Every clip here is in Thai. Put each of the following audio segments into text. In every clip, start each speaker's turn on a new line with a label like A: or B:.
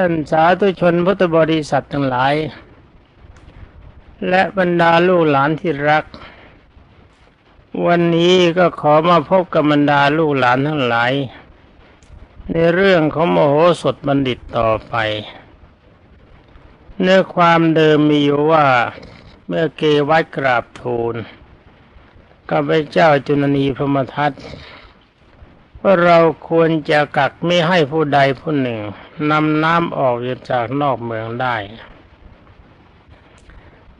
A: ท่านสาธุชนพุทธบริษัททั้งหลาย และบรรดาลูกหลานที่รัก วันนี้ก็ขอมาพบกับบรรดาลูกหลานทั้งหลาย ในเรื่องของมโหสถบัณฑิตต่อไป เนื้อความเดิมมีอยู่ว่าเมื่อเกวัดกราบทูลกับพระเจ้าจุนนีพรมทัตว่าเราควรจะกักไม่ให้ผู้ใดผู้หนึ่ง นำน้ำออกจากนอกเมืองได้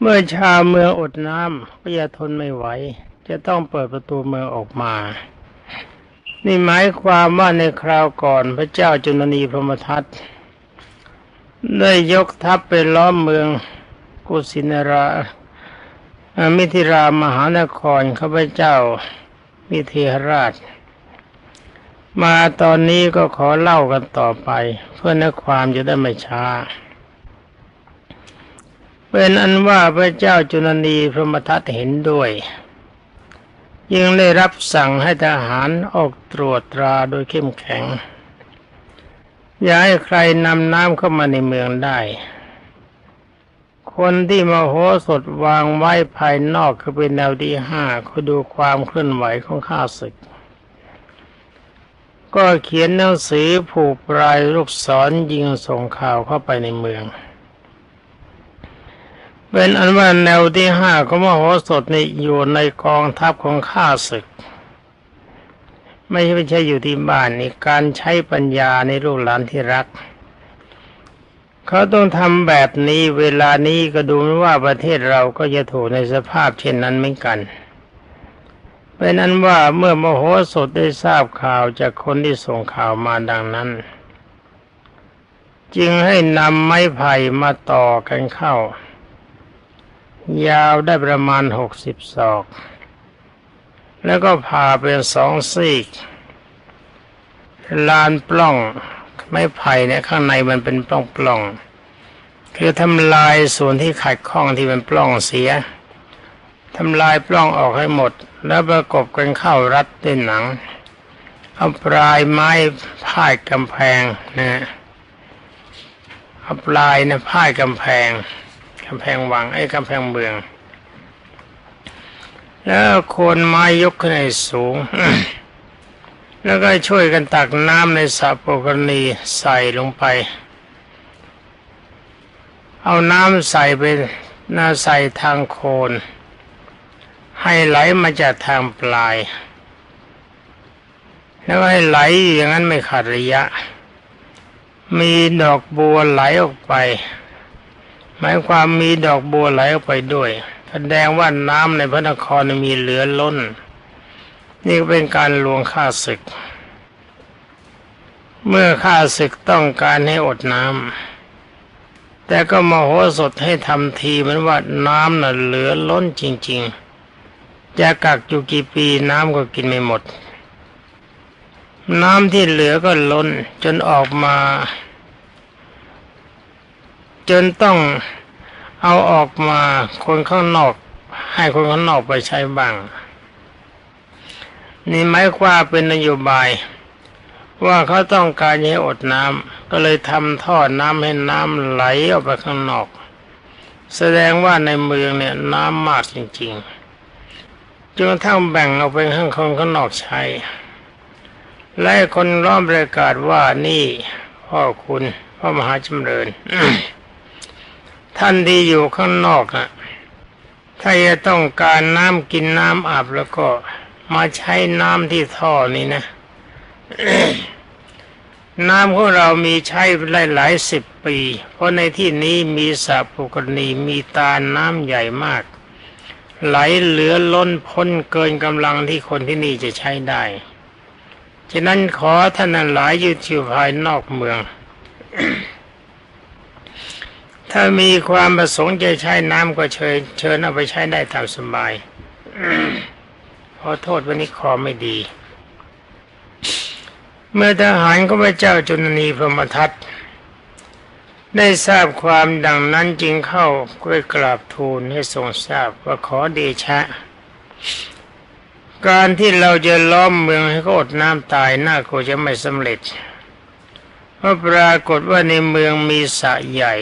A: เมื่อชาวเมืองอดน้ำก็จะทนไม่ไหว จะต้องเปิดประตูเมืองออกมา นี่หมายความว่าในคราวก่อนพระเจ้าจุนนีพรหมทัตได้ยกทัพไปล้อมเมืองกุสินารามิถิรามหานครข้าพเจ้ามิเทหราช มาตอนนี้ก็ขอเล่ากันต่อไป เพื่อในความจะได้ไม่ช้า เป็นอันว่าพระเจ้าจุนนีพรหมทัตเห็นด้วย ยังได้รับสั่งให้ทหารออกตรวจตราโดยเข้มแข็ง อย่าให้ใครนำน้ำเข้ามาในเมืองได้ คนที่มาโหสถวางไว้ภายนอกคือเป็นแนวที่ห้าเขาดูความเคลื่อนไหวของข้าศึก ก็เขียนหนังสือผูกปลายลูกศรยิงส่งข่าวเข้าไปในเมือง เป็นอันว่าแนวที่ห้าของมโหสถนี่อยู่ในกองทัพของข้าศึก ไม่ใช่ไม่ใช่อยู่ที่บ้านนี่การใช้ปัญญาในลูกหลานที่รัก เขาต้องทำแบบนี้เวลานี้ก็ดูว่าประเทศเราก็จะถูกในสภาพเช่นนั้นเหมือนกัน เป็นนั้นว่าเมื่อมโหสถได้ทราบข่าวจากคนที่ส่งข่าวมาดังนั้น จึงให้นำไม้ไผ่มาต่อกันเข้า ยาวได้ประมาณหกสิบศอก แล้วก็ผ่าเป็นสองซีก ลานปล้องไม้ไผ่เนี่ยข้างในมันเป็นปล้องปล้องๆคือทำลายส่วนที่ขัดข้องที่เป็นปล้องเสียทำลายปล้องออกให้หมด แล้วประกบกันเข้ารัดด้วยหนัง เอาปลายไม้พาดกำแพงนะเอาปลายนะพาดกำแพงกำแพงวังไอ้กำแพงเมือง แล้วโคนไม้ยกขึ้นให้สูง แล้วก็ช่วยกันตักน้ำในสระปกรณีใส่ลงไป เอาน้ำใส่ไปน่าใส่ทางโคน ให้ไหลมาจากทางปลาย แล้วให้ไหลอย่างนั้นไม่ขาดระยะ มีดอกบัวไหลออกไป หมายความมีดอกบัวไหลออกไปด้วย แสดงว่าน้ำในพระนครมีเหลือล้น นี่เป็นการลวงข้าศึก เมื่อข้าศึกต้องการให้อดน้ำแต่ก็มโหสถให้ทำทีเหมือนว่าน้ำน่ะเหลือล้นจริง ๆ จะกักอยู่กี่ปีน้ำก็กินไม่หมด น้ำที่เหลือก็ล้นจนออกมา จนต้องเอาออกมาคนข้างนอก ให้คนข้างนอกไปใช้บ้าง นี่หมายความเป็นนโยบายว่าเขาต้องการให้อดน้ำก็เลยทำท่อน้ำให้น้ำไหลออกไปข้างนอก แสดงว่าในเมืองเนี่ยน้ำมากจริง ๆ จนกระทั่งแบ่งเอาไปข้างคนข้างนอกใช้ และคนร้อมประกาศว่านี่พ่อคุณพ่อมหาจำเริญท่านที่อยู่ข้างนอกอะถ้าจะต้องการน้ำกินน้ำอาบแล้วก็มาใช้น้ำที่ท่อนี้นะ น้ำของเรามีใช้หลายหลายสิบปี เพราะในที่นี้มีสระปุกรณีมีตาน้ำใหญ่มาก ไหลเหลือล้นพ้นเกินกำลังที่คนที่นี่จะใช้ได้ ฉะนั้นขอท่านหลายอยู่ที่ภายนอกเมือง ถ้ามีความประสงค์จะใช้น้ำก็เชิญเชิญเอาไปใช้ได้ตามสบาย ขอโทษวันนี้คอไม่ดี เมื่อทหารของพระเจ้าจุนนีพรหมทัต ได้ทราบความดังนั้นจึงเข้าไปกราบทูลให้ทรงทราบว่าขอเดชะ การที่เราจะล้อมเมืองให้เขาอดน้ำตายน่ากลัวจะไม่สำเร็จก็ปรากฏว่าในเมืองมีสระใหญ่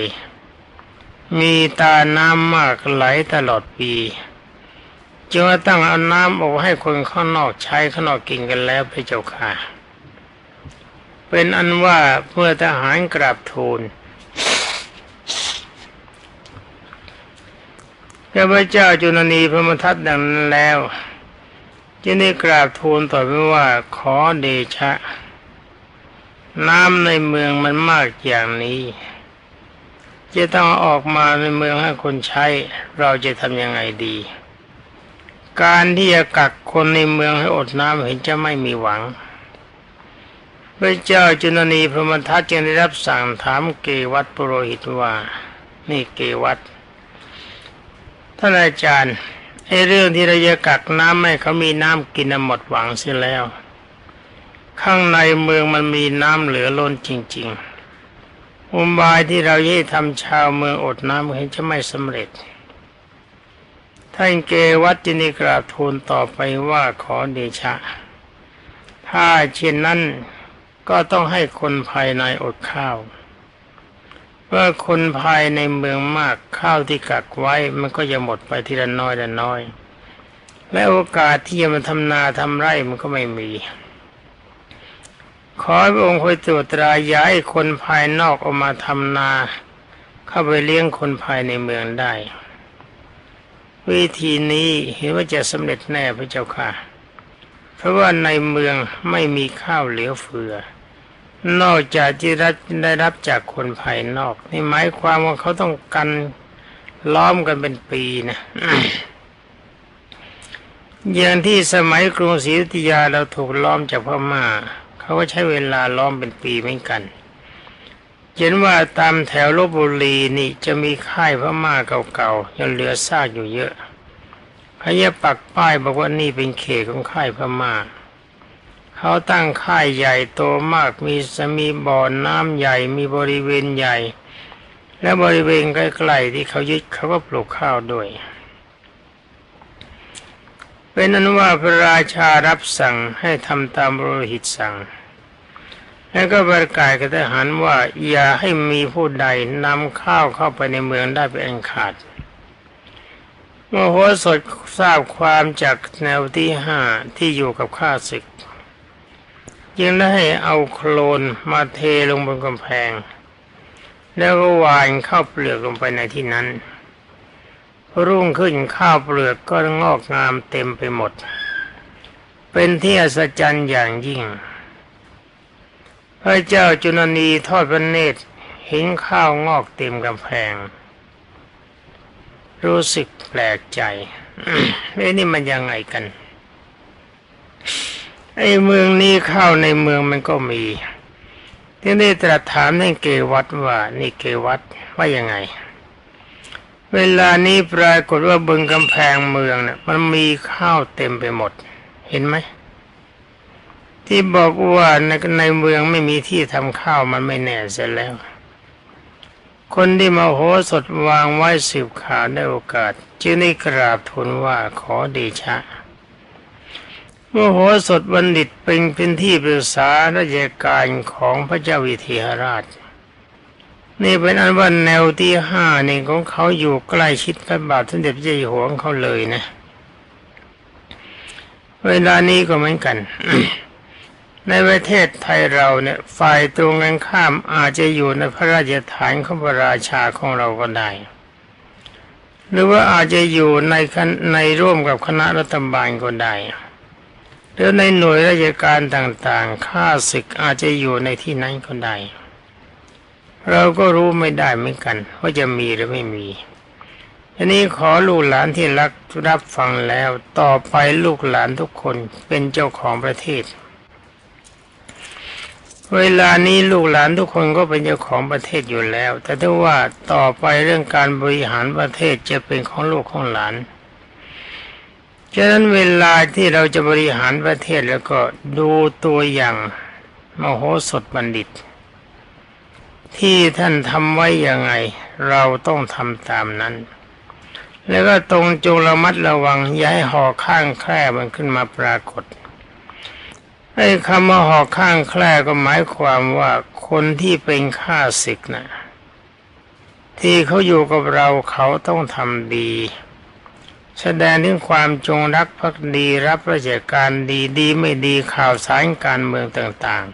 A: มีตาน้ำมากไหลตลอดปีจึงตั้งเอาน้ำออกให้คนข้างนอกใช้ข้างนอกกินกันแล้วพระเจ้าค่ะ เป็นอันว่าเมื่อทหารกราบทูล ข้าพเจ้าจุลนีพระมทัตดังนั้นแล้วจึงได้กราบทูลต่อไปว่าขอเดชะ น้ำในเมืองมันมากอย่างนี้ จะต้องออกมาในเมืองให้คนใช้ เราจะทำยังไงดี การที่จะกักคนในเมืองให้อดน้ำเห็นจะไม่มีหวัง พระเจ้าจุลนีพระมทัตจึงได้รับสั่งถามเกวัตปุโรหิตว่า นี่เกวัต ท่านอาจารย์ไอ้เรื่องที่เราจะกักน้ำให้เขามีน้ำกินหมดหวังเสียแล้ว ข้างในเมืองมันมีน้ำเหลือล้นจริง ๆ อุบายที่เราจะทำชาวเมืองอดน้ำเห็นจะไม่สำเร็จ ท่านเกวัตจินิกราบทูลต่อไปว่าขอเดชะ ถ้าเช่นนั้นก็ต้องให้คนภายในอดข้าว เมื่อคนภายในเมืองมากข้าวที่กักไว้มันก็จะหมดไปทีละน้อยละน้อย และโอกาสที่จะมาทำนาทำไร่มันก็ไม่มี ขอพระองค์คอยตรวจตราย้ายคนภายนอกออกมาทำนา เข้าไปเลี้ยงคนภายในเมืองได้ วิธีนี้เห็นว่าจะสำเร็จแน่พระเจ้าค่ะ เพราะว่าในเมืองไม่มีข้าวเหลือเฟือ นอกจากที่รับได้รับจากคนภายนอก นี่หมายความว่าเขาต้องกันล้อมกันเป็นปีนะอย่างที่สมัยกรุงศรีอยุธยาเราถูกล้อมจากพม่าเขาก็ใช้เวลาล้อมเป็นปีเหมือนกันเห็นว่าตามแถวลบบุรีนี่จะมีค่ายพม่าเก่าๆยังเหลือซากอยู่เยอะพยาปักป้ายบอกว่านี่เป็นเขตของค่ายพม่า เขาตั้งค่ายใหญ่โตมากมีสมีบ่อน้ำใหญ่มีบริเวณใหญ่ และบริเวณใกล้ๆที่เขายึดเขาก็ปลูกข้าวด้วย เป็นนั้นว่าพระราชารับสั่งให้ทำตามโรหิตสั่ง แล้วก็ประกาศกับทหารว่าอย่าให้มีผู้ใดนำข้าวเข้าไปในเมืองได้เป็นอันขาดเมื่อโหสถทราบความจากแนวที่ห้าที่อยู่กับข้าศึก ยังได้เอาโคลนมาเทลงบนกำแพง แล้วก็วานข้าวเปลือกลงไปในที่นั้น รุ่งขึ้นข้าวเปลือกก็งอกงามเต็มไปหมด เป็นที่อัศจรรย์อย่างยิ่ง พระเจ้าจุลนีทอดพระเนตรเห็นข้าวงอกเต็มกำแพง รู้สึกแปลกใจเอ้นี่มันยังไงกัน ไอ้เมืองนี้ข้าวในเมืองมันก็มี ที่ได้ตรัสถามให้เกวัตว่า นี่เกวัตว่ายังไง เวลานี้ปรากฏว่าบนกำแพงเมืองเนี่ยมันมีข้าวเต็มไปหมด เห็นไหมที่บอกว่าในในเมืองไม่มีที่ทำข้าวมันไม่แน่เสียแล้ว คนที่มาโหสถวางไว้สืบข่าวได้โอกาส จึงได้กราบทูลว่าขอเดชะ มโหสถบัณฑิตเป็นเป็นที่ปรึกษาราชการของพระเจ้าวิเทหราช นี่เป็นอันว่าแนวที่ห้านี่ของเขาอยู่ใกล้ชิดพระบาทสมเด็จพระเจ้าอยู่หัวงเขาเลยนะ เวลานี้ก็เหมือนกัน ในประเทศไทยเราเนี่ย ฝ่ายตรงกันข้ามอาจจะอยู่ในพระราชฐานของพระราชาของเราก็ได้ หรือว่าอาจจะอยู่ในในร่วมกับคณะรัฐบาลก็ได้ หรือในหน่วยราชการต่างๆข้าศึกอาจจะอยู่ในที่นั้นก็ได้ เราก็รู้ไม่ได้เหมือนกันว่าจะมีหรือไม่มีอันนี้ขอลูกหลานที่รักรับฟังแล้วต่อไปลูกหลานทุกคนเป็นเจ้าของประเทศ เวลานี้ลูกหลานทุกคนก็เป็นเจ้าของประเทศอยู่แล้ว แต่ถ้าว่าต่อไปเรื่องการบริหารประเทศจะเป็นของลูกของหลาน ฉะนั้นเวลาที่เราจะบริหารประเทศแล้วก็ดูตัวอย่างมโหสถบัณฑิต ที่ท่านทำไว้ยังไง เราต้องทำตามนั้น แล้วก็ตรงจงระมัดระวังอย่าให้หอข้างแคร่มันขึ้นมาปรากฏไอ้คำว่าหอกข้างแคร่ก็หมายความว่าคคนที่เป็นข้าศึกนะที่เขาอยู่กับเราเขาต้องทำดี แสดงถึงความจงรักภักดีรับราชการดีดีไม่ดีข่าวสารการเมืองต่าง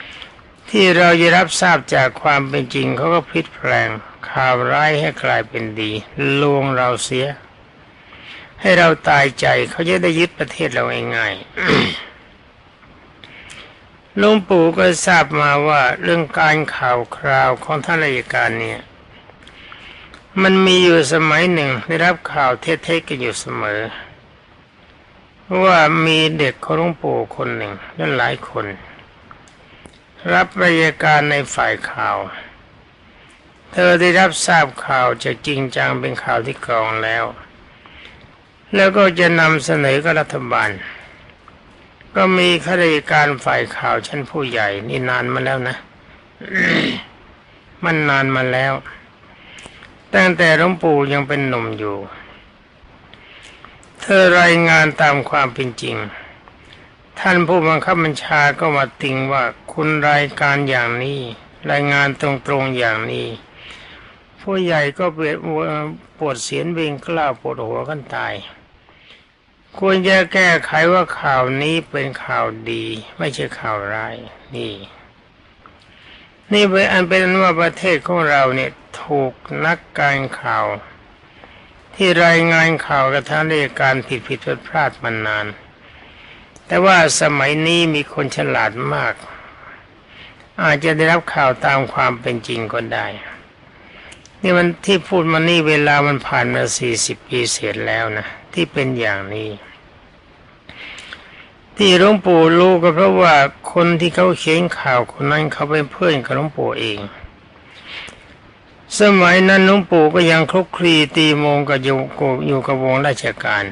A: ๆ ที่เราจะรับทราบจากความเป็นจริงเขาก็พลิกแปลงข่าวร้ายให้กลายเป็นดี ลวงเราเสีย ให้เราตายใจเขาจะได้ยึดประเทศเราง่ายๆหลวงปู่ก็ทราบมาว่าเรื่องการข่าวคราวของท่านราชการเนี่ย มันมีอยู่สมัยหนึ่งได้รับข่าวเท็จๆกันอยู่เสมอ ว่ามีเด็กของหลวงปู่คนหนึ่งและหลายคน รับราชการในฝ่ายข่าว เธอได้รับทราบข่าวจากจริงจังเป็นข่าวที่กรองแล้ว แล้วก็จะนำเสนอกับรัฐบาล ก็มีข้าราชการฝ่ายข่าวชั้นผู้ใหญ่นี่นานมาแล้วนะ มันนานมาแล้ว ตั้งแต่หลวงปู่ยังเป็นหนุ่มอยู่ เธอรายงานตามความเป็นจริง ท่านผู้บังคับบัญชาก็มาติงว่าคุณรายการอย่างนี้ รายงานตรงๆอย่างนี้ ผู้ใหญ่ก็เปดปวดเสียนเบงกล้าวปวดหัวกันตาย ควรจะแก้ไขว่าข่าวนี้เป็นข่าวดี ไม่ใช่ข่าวร้ายนี่ นี่เป็นอันเป็นว่าประเทศของเราเนี่ยถูกนักการข่าว ที่รายงานข่าวกับทางราชการผิดผิดพลาดพลาดมานาน แต่ว่าสมัยนี้มีคนฉลาดมาก อาจจะได้รับข่าวตามความเป็นจริงก็ได้ นี่มันที่พูดมานี่เวลามันผ่านมาสี่สิบปีเสร็จแล้วนะ ที่เป็นอย่างนี้ ที่หลวงปู่รู้ก็เพราะว่าคนที่เขาเขียนข่าวคนนั้นเขาเป็นเพื่อนกับหลวงปู่เอง สมัยนั้นหลวงปู่ก็ยังคลุกคลีตีมงกับอยู่อยู่กับวงราชการ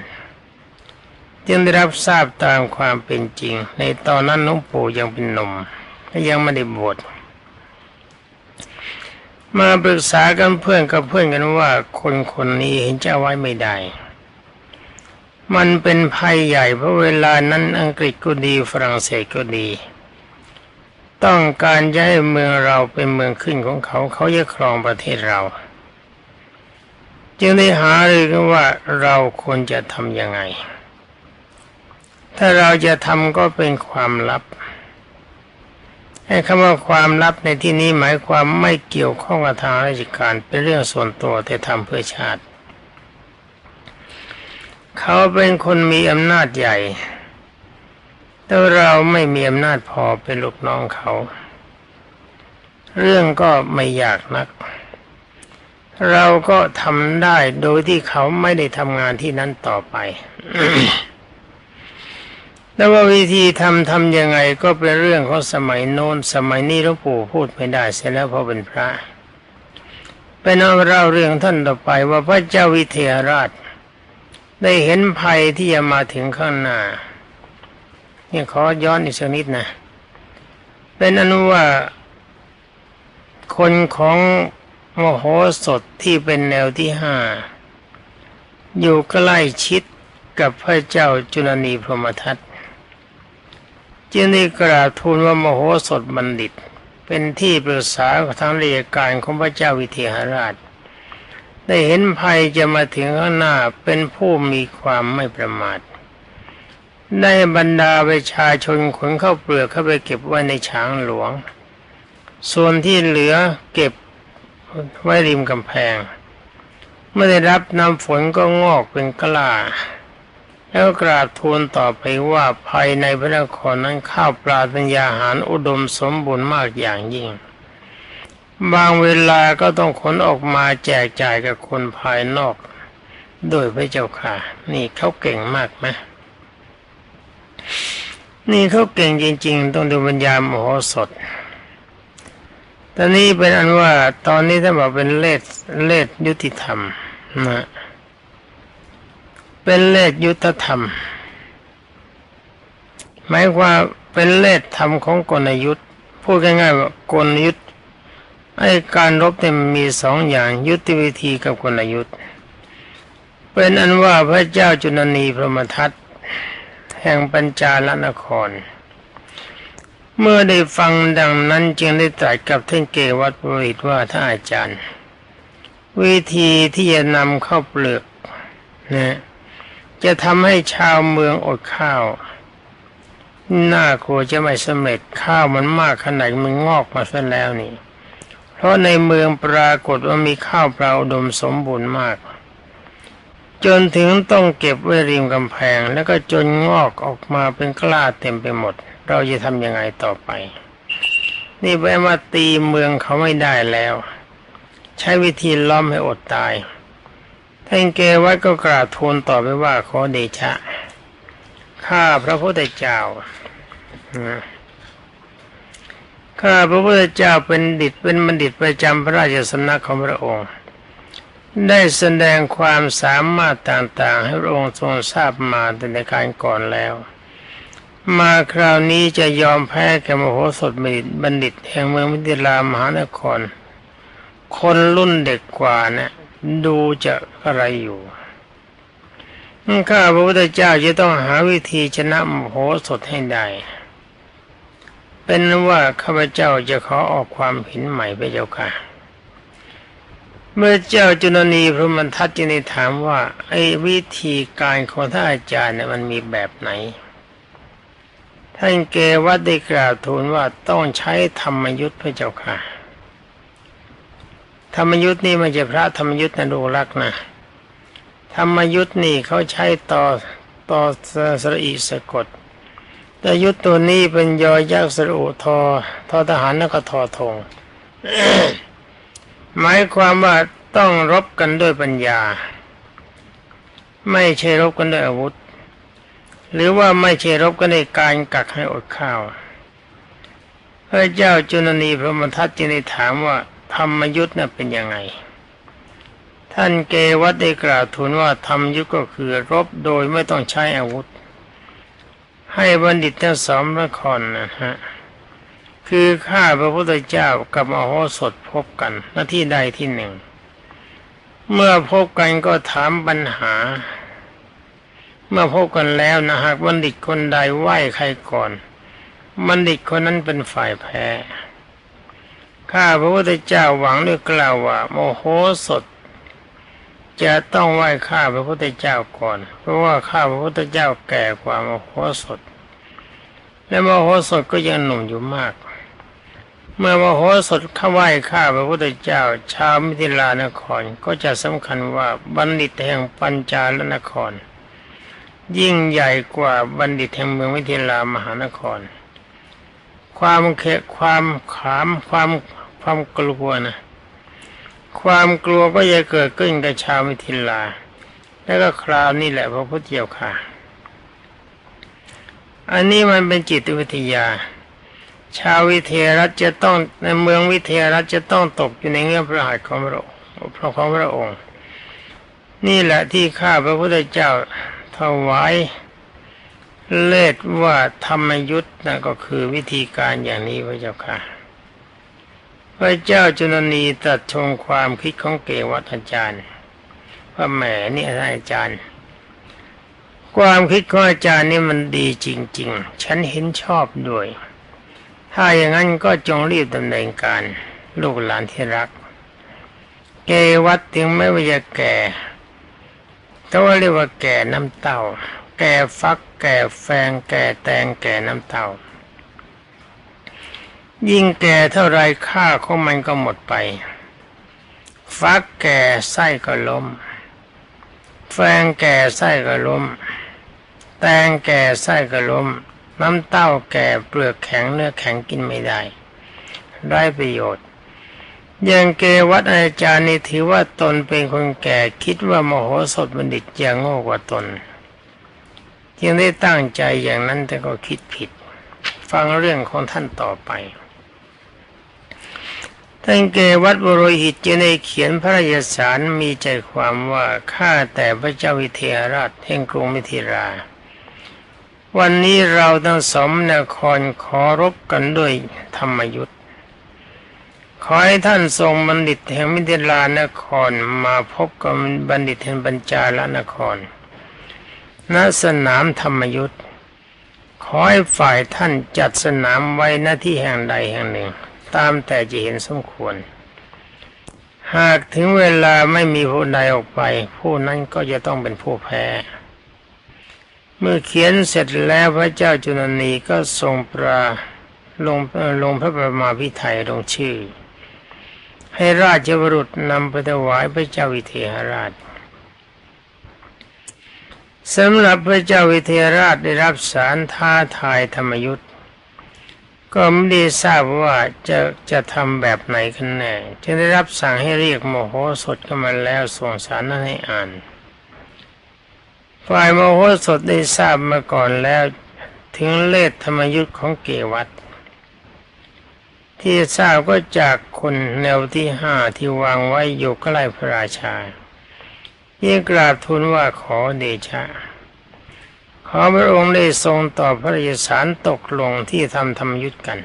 A: จึงได้รับทราบตามความเป็นจริง ในตอนนั้นหลวงปู่ยังเป็นหนุ่มและยังไม่ได้บวชมาปรึกษากันเพื่อนกับเพื่อนกันว่าคนคนนี้เห็นเจะไว้ไม่ได้ มันเป็นภัยใหญ่เพราะเวลานั้นอังกฤษก็ดีฝรั่งเศสก็ดี ต้องการจะให้เมืองเราเป็นเมืองขึ้นของเขาเขาจะครองประเทศเรา จึงได้หารือกันว่าเราควรจะทำยังไง ถ้าเราจะทำก็เป็นความลับให้คำว่าความลับในที่นี้หมายความไม่เกี่ยวข้องกับทางราชการเป็นเรื่องส่วนตัวแต่ทำเพื่อชาติ เขาเป็นคนมีอำนาจใหญ่ แต่เราไม่มีอำนาจพอเป็นลูกน้องเขา เรื่องก็ไม่ยากนัก เราก็ทำได้โดยที่เขาไม่ได้ทำงานที่นั้นต่อไปแต่ว่าวิธีทำทำยังไงก็เป็นเรื่องของสมัยโน้นสมัยนี้หลวงปู่พูดไม่ได้เสียแล้วเพราะเป็นพระเป็นเอาเล่าเรื่องท่านต่อไปว่าพระเจ้าวิเทหราช ได้เห็นภัยที่จะมาถึงข้างหน้านี่ขอย้อนอีกสักนิดนะเป็นอนุว่า คนของมโหสถที่เป็นแนวที่ห้าอยู่ใกล้ชิดกับพระเจ้าจุลนีพรหมทัตจึงได้กราบทูลว่ามโหสถบัณฑิต เป็นที่ปรึกษาทางเรียการของพระเจ้าวิเทหราช ได้เห็นภัยจะมาถึงข้างหน้าเป็นผู้มีความไม่ประมาทได้บรรดาประชาชนขนเข้าเปลือกเข้าไปเก็บไว้ในช้างหลวง ส่วนที่เหลือเก็บไว้ริมกำแพง เมื่อได้รับน้ำฝนก็งอกเป็นกล้า แล้วกราบทูลต่อไปว่าภายในพระนครนั้นข้าวปลาปัญญาหารอุดมสมบูรณ์มากอย่างยิ่ง บางเวลาก็ต้องขนออกมาแจกจ่ายกับคนภายนอกโดยพระเจ้าค่ะ นี่เขาเก่งมากไหมนี่เขาเก่งจริง ๆ ต้องดูปัญญามโหสถ ตอนนี้เป็นอันว่าตอนนี้ถ้าบอกเป็นเลศเลศยุติธรรมนะเป็นเลศยุทธธรรม หมายว่าเป็นเลศธรรมของกลยุทธ์พูดง่ายๆว่ากลยุทธ์ ไอ้การรบเนี่ยมันมีสองอย่างยุทธวิธีกับกลยุทธ์ เป็นอันว่าพระเจ้าจุนนีพรหมทัตแห่งปัญจาลนคร เมื่อได้ฟังดังนั้นจึงได้ตรัสกับท่านเกวัตปริตว่าท่านอาจารย์ วิธีที่จะนำข้าวเปลือกนะจะทำให้ชาวเมืองอดข้าวน่ากลัวจะไม่สำเร็จข้าวมันมากขนาดมันงอกมาซะแล้วนี่ เพราะในเมืองปรากฏว่ามีข้าวเปล่าอุดมสมบูรณ์มาก จนถึงต้องเก็บไว้ริมกำแพง แล้วก็จนงอกออกมาเป็นกล้าเต็มไปหมด เราจะทำยังไงต่อไป นี่แปลว่าตีเมืองเขาไม่ได้แล้ว ใช้วิธีล้อมให้อดตายท่านเกวัดก็กราบทูลต่อไปว่าขอเดชะ ข้าพระพุทธเจ้านะ ข้าพระพุทธเจ้าเป็นดิตเป็นบัณฑิตประจำพระราชสำนักของพระองค์ ได้แสดงความสามารถต่างๆ ให้พระองค์ทรงทราบมาแต่ในการก่อนแล้ว มาคราวนี้จะยอมแพ้แก่มโหสถบัณฑิตแห่งเมืองมิถิลามหานคร คนรุ่นเด็กกว่าเนะี่ยดูจะอะไรอยู่ข้าพระพุทธเจ้าจะต้องหาวิธีชนะมโหสถให้ได้ เป็นว่าข้าพเจ้าจะขอออกความเห็นใหม่ไปเจ้าค่ะ เมื่อเจ้าจุนนีพระมันทัตจึงได้ถามว่า ไอ้วิธีการของท่านอาจารย์เนี่ยมันมีแบบไหน ท่านเกวัดได้กล่าวทูลว่าต้องใช้ธรรมยุทธ์พระเจ้าค่ะ ธรรมยุทธ์นี่ไม่ใช่พระธรรมยุทธ์นะดูรักนะธรรมยุทธ์นี่เขาใช้ต่อต่อสระอีสะกด แต่ยุทธตัวนี้เป็นยอยักษ์สรุทอทอทหารแล้วก็ทอทงหมายความว่าต้องรบกันด้วยปัญญา ไม่ใช่รบกันด้วยอาวุธ หรือว่าไม่ใช่รบกันในการกักให้อดข้าวพระเจ้าจุนนีพระมทัตจึงได้ถามว่าธรรมยุทธ์น่ะเป็นยังไง ท่านเกวัตได้กล่าวทูลว่าธรรมยุทธ์ก็คือรบโดยไม่ต้องใช้อาวุธ ให้บัณฑิตทั้งสองนครนะฮะคือข้าพระพุทธเจ้ากับมโหสถพบกันหน้าที่ใดที่หนึ่ง เมื่อพบกันก็ถามปัญหา เมื่อพบกันแล้วนะหากบัณฑิตคนใดไหว้ใครก่อน บัณฑิตคนนั้นเป็นฝ่ายแพ้ข้าพระพุทธเจ้าหวังด้วยกล่าวว่าโมโหสถ จะต้องไหว้ข้าพระพุทธเจ้าก่อน เพราะว่าข้าพระพุทธเจ้าแก่กว่ามโหสถ และมโหสถก็ยังหนุ่มอยู่มาก เมื่อมโหสถเข้าไหว้ข้าพระพุทธเจ้า ชาวมิถิลานครก็จะสำคัญว่าบัณฑิตแห่งปัญจาลนคร ยิ่งใหญ่กว่าบัณฑิตแห่งเมืองมิถิลามหานคร ความเขความขามความความกลัวนะ ความกลัวก็จะเกิดขึ้นกับชาวมิถิลา แล้วก็คราวนี้แหละพระพุทธเจ้าค่ะ อันนี้มันเป็นจิตวิทยา ชาววิเทรัฐจะต้องในเมืองวิเทรัฐจะต้องตกอยู่ในเงื่อนพระหัตถ์ของพระองค์พระของพระองค์ นี่แหละที่ข้าพระพุทธเจ้าถวายเลดว่าธรรมยุทธ์นั่นก็คือวิธีการอย่างนี้พระเจ้าค่ะ พระเจ้าจุนนีตรัสชมความคิดของเกวัตอาจารย์ว่าแหมนี่อาจารย์ ความคิดของอาจารย์นี่มันดีจริง ๆ ฉันเห็นชอบด้วย ถ้าอย่างนั้นก็จงรีบดำเนินการ ลูกหลานที่รัก เกวัตถึงไม่ว่าจะแก่ก็ว่าเรียกว่าแก่น้ำเต้า แก่ฟัก แก่แฟง แก่แตง แก่น้ำเต้า ยิ่งแก่เท่าไรค่าของมันก็หมดไป ฟักแก่ไส้ก็ล้ม แฟงแก่ไส้ก็ล้ม แตงแก่ไส้ก็ล้ม น้ำเต้าแก่เปลือกแข็งเนื้อแข็งกินไม่ได้ไร้ประโยชน์อย่างเกวัตอาจารย์นี่ถือว่าตนเป็นคนแก่คิดว่ามโหสถบัณฑิตยังโง่กว่าตนจึงได้ตั้งใจอย่างนั้นแต่ก็คิดผิด ฟังเรื่องของท่านต่อไป ท่านเกวัตบรหิตจะได้เขียนพระราชสารมีใจความว่าข้าแต่พระเจ้าวิเทหราชแห่งกรุงมิถิรา วันนี้เราทั้งสมนครขอรบกันด้วยธรรมยุทธขอให้ท่านทรงบัณฑิตแห่งมิถิลานครมาพบกับบัณฑิตแห่งบัญจาลนครณสนามธรรมยุทธ์ขอให้ฝ่ายท่านจัดสนามไว้หน้าที่แห่งใดแห่งหนึ่ง ตามแต่จะเห็นสมควร หากถึงเวลาไม่มีผู้ใดออกไป ผู้นั้นก็จะต้องเป็นผู้แพ้เมื่อเขียนเสร็จแล้วพระเจ้าจุลนีก็ทรงปราลงลงพระประมาพิไทยลงชื่อ ให้ราชบุรุษนำไปถวายพระเจ้าวิเทหราชสำหรับพระเจ้าวิเทหราชได้รับสารท้าทายธรรมยุทธ์ ก็ไม่ได้ทราบว่าจะจะทำแบบไหนกันแน่จึงได้รับสั่งให้เรียกโมโหสถเข้ามาแล้วส่งสารนั้นให้อ่าน ฝ่ายโมโหสถได้ทราบมาก่อนแล้ว ถึงเลขธรรมยุทธ์ของเกวัตที่ทราบก็จากคนแนวที่ห้าที่วางไว้อยู่ใกล้พระราชายิ่งกราบทูลว่าขอเดชะ ขอพระองค์ได้ทรงตอบพระราชสารตกลงที่ทำธรรมยุทธกัน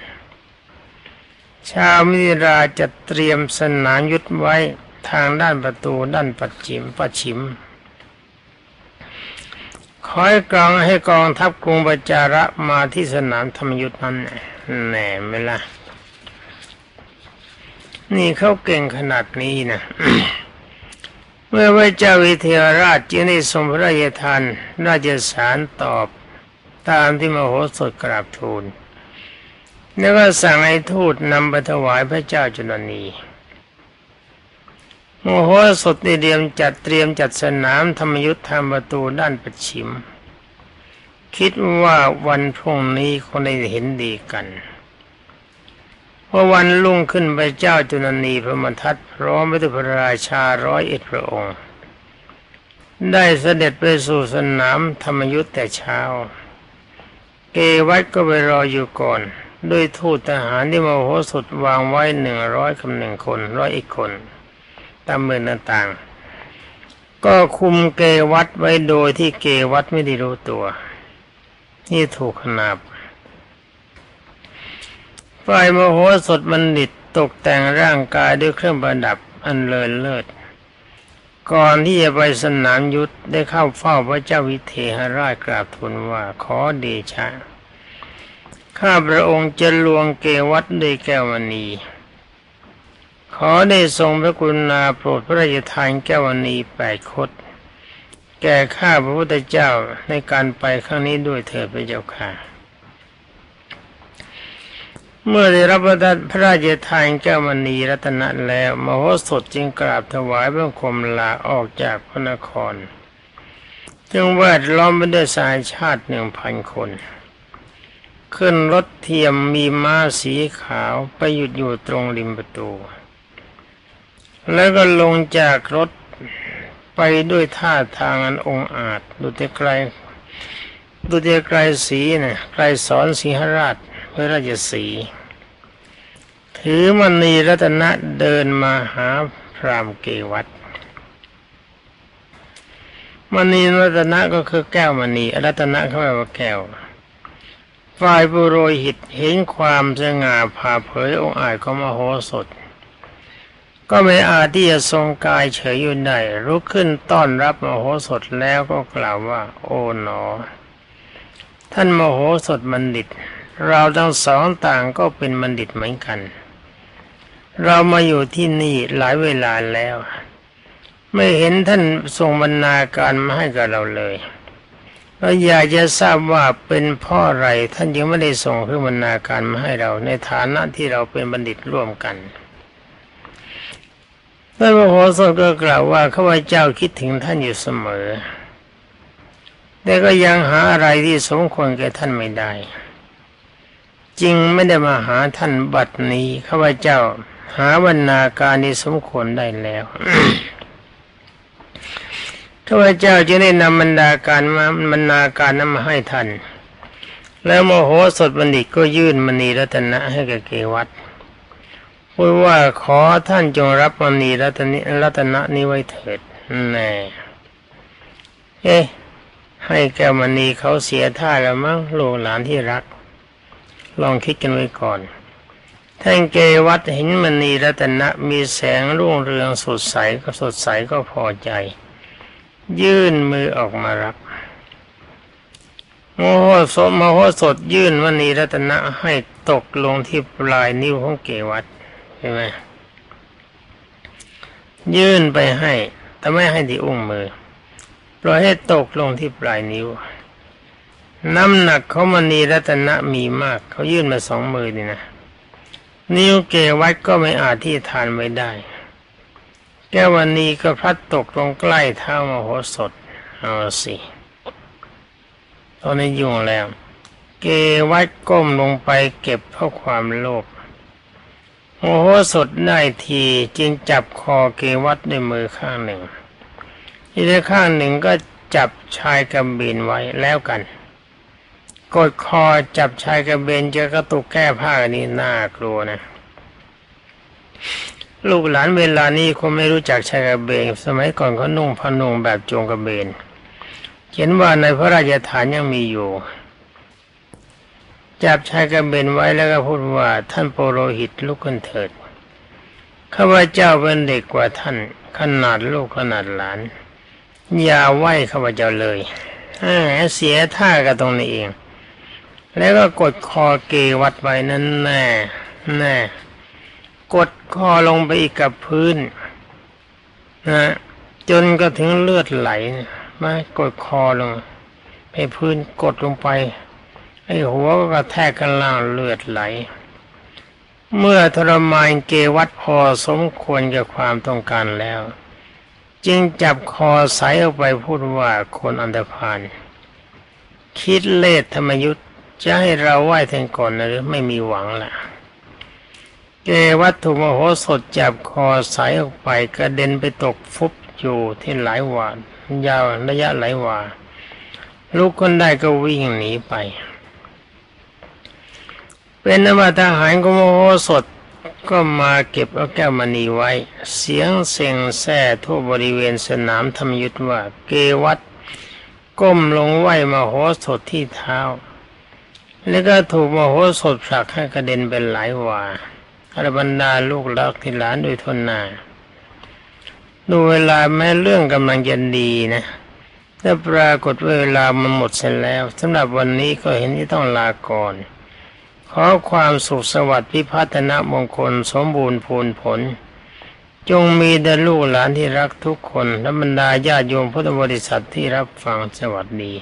A: ชาวมิราจะเตรียมสนามยุทธไว้ทางด้านประตูด้านปัจฉิมปัจฉิมขอให้กองให้กองทัพกรุงปจาระมาที่สนามธรรมยุทธนั้นแน่ไหมล่ะนี่เขาเก่งขนาดนี้นะ เมื่อพระเจ้าวิเทหราชจึงได้ทรงพระราชทานราชสารตอบตามที่มโหสถกราบทูลแล้วก็สั่งให้ทูตนำไปถวายพระเจ้าจุลนีมโหสถได้เตรียมจัดเตรียมจัดสนามธรรมยุทธทางประตูด้านปัจฉิม คิดว่าวันพรุ่งนี้คงได้เห็นดีกันเพราะวันรุ่งขึ้นพระเจ้าจุลนีพระมทัตพร้อมไปด้วยพระราชาร้อยเอ็ดพระองค์ ได้เสด็จไปสู่สนามธรรมยุทธแต่เช้า เกวัตก็ไปรออยู่ก่อน ด้วยทูตทหารที่มโหสถวางไว้หนึ่งร้อยคำหนึ่งคนร้อยอีกคน ตามเมืองต่างๆ ก็คุมเกวัตไว้โดยที่เกวัตไม่ได้รู้ตัว นี่ถูกขนาบ ฝ่ายมโหสถบัณฑิตตกแต่งร่างกายด้วยเครื่องประดับอันเลิศเลิศ ก่อนที่จะไปสนามยุทธได้เข้าเฝ้าพระเจ้าวิเทหราชกราบทูลว่าขอเดชะ ข้าพระองค์จะลวงเกวัตด้วยแก้วมณีขอได้ทรงพระกรุณาโปรดพระราชทานแก้วมณีแปดคดแก่ข้าพระพุทธเจ้าในการไปครั้งนี้ด้วยเถิดพระเจ้าค่ะ เมื่อได้รับพระราชทานแก้วมณีรัตนะแล้วมโหสถจึงกราบถวายบังคมลาออกจากพระนคร จึงแวดล้อมไปด้วยสายชาติหนึ่งพันคน ขึ้นรถเทียมมีม้าสีขาวไปหยุดอยู่ตรงริมประตู แล้วก็ลงจากรถไปด้วยท่าทางอันองอาจดูแต่ไกลดูแต่ไกลสีนะไกลสอนสีหราช พระราชสี ถือมณีรัตนะเดินมาหาพรามเกวัตมณีรัตนะก็คือแก้วมณีรัตนะเขาแปลว่าแก้ว ฝ่ายปุโรหิตเห็นความสง่าผ่าเผยองค์อาจของมโหสถ ก็ไม่อาจที่จะทรงกายเฉยอยู่ได้ลุกขึ้นต้อนรับมโหสถแล้วก็กล่าวว่า โอ๋หนอ ท่านมโหสถบัณฑิต เราทั้งสองต่างก็เป็นบัณฑิตเหมือนกัน เรามาอยู่ที่นี่หลายเวลาแล้ว ไม่เห็นท่านทรงบรรณาการมาให้กับเราเลยเราอยากจะทราบว่าเป็นพ่ออะไรท่านยังไม่ได้ส่งเครื่องบรรณาการมาให้เรา ในฐานะที่เราเป็นบัณฑิตร่วมกันท่านมโหสถก็กล่าวว่าข้าพเจ้าคิดถึงท่านอยู่เสมอ แต่ก็ยังหาอะไรที่สมควรแก่ท่านไม่ได้ จริงไม่ได้มาหาท่านบัดนี้ข้าพเจ้า หาบรรณาการที่สมควรได้แล้วข้าพเจ้าจะได้นำบรรดาการมาบรรณาการนั้นมาให้ท่านแล้วโมโหสถบัณฑิตก็ยื่นมณีรัตนะให้กับเกวัตพูดว่าขอท่านจงรับมณีรัตนิรัตนะนี้ไว้เถิดแน่เอ๊ะให้แกมณีเขาเสียท่าแล้วมั้งลูกหลานที่รัก ลองคิดกันไว้ก่อน ท่านเกวัตเห็นมณีรัตนะมีแสงรุ่งเรืองสดใสก็สดใสก็พอใจ ยื่นมือออกมารับโมโหสมโหสถยื่นมณีรัตนะให้ตกลงที่ปลายนิ้วของเกวัตใช่ไหมยื่นไปให้แต่ไม่ให้ที่อุ้งมือปล่อยให้ตกลงที่ปลายนิ้ว น้ำหนักเของมณีรัตนะมีมาก เขายื่นมาสองมือนี่นะ นิ้วเกวัดก็ไม่อาจที่ทานไว้ได้ แก้ววันนี้ก็พลัดตกลงใกล้เท้ามโหสถเอาสิตอนนี้ยุ่งแล้ว เกวัดก้มลงไปเก็บเพราะความโลภโมโหสดได้ทีจึงจับคอเกวัดด้วยมือข้างหนึ่งอีกข้างหนึ่งก็จับชายกำบินไว้แล้วกัน กดคอจับชายกระเบนจะกระตุกแก้ผ้านนี้น่ากลัวนะ ลูกหลานเวลานี้คงไม่รู้จักชายกระเบน สมัยก่อนเขานุ่งผ้านุ่งแบบจงกระเบน เขียนว่าในพระราชฐานยังมีอยู่ จับชายกระเบนไว้แล้วก็พูดว่าท่านโปโรหิตลุกขึ้นเถิดข้าพเจ้าเป็นเด็กกว่าท่าน ขนาดลูกขนาดหลาน อย่าไหว้ข้าพเจ้าเลยอ่าเสียท่ากันตรงนี้เอง แล้วก็กดคอเกวัดไว้นั่นแน่แน่กดคอลงไปอีกกับพื้นนะจนก็ถึงเลือดไหลมากดคอลง ไปพื้นกดลงไป ไอ้หัวก็กระแทกกันล่างเลือดไหล เมื่อทรมานเกวัดพอสมควรกับความต้องการแล้ว จึงจับคอสายออกไปพูดว่าคนอันธพาลคิดเลสธรรมยุทธ จะให้เราไหว้แทนก่อนหรือไม่มีหวังละเกวัตถุมโหสถจับคอสายออกไปกระเด็นไปตกฟุบอยู่ที่หลายวานยาวระยะหลายวาลูกคนได้ก็วิ่งหนีไป เป็นนว่าทหารของมโหสถก็มาเก็บเอาแก้วมณีไว้ เสียงเสียงแซ่ทั่วบริเวณสนามธรรมยุทธว่า เกวัตก้มลงไหวมโหสถที่เท้า แล้วก็ถูกมโหสถผลักให้กระเด็นเป็นหลายวาอรบรรดาลูกรักที่หลานโดยทนนา ดูเวลาแม้เรื่องกำลังจะดีนะแต่ปรากฏเวลามันหมดเสร็จแล้วสำหรับวันนี้ก็เห็นที่ต้องลาก่อน ขอความสุขสวัสดิ์พิพัฒนมงคลสมบูรณ์พูนผล จงมีแด่ลูกหลานที่รักทุกคน และบรรดาญาติโยมพุทธบริษัทที่รับฟังสวัสดี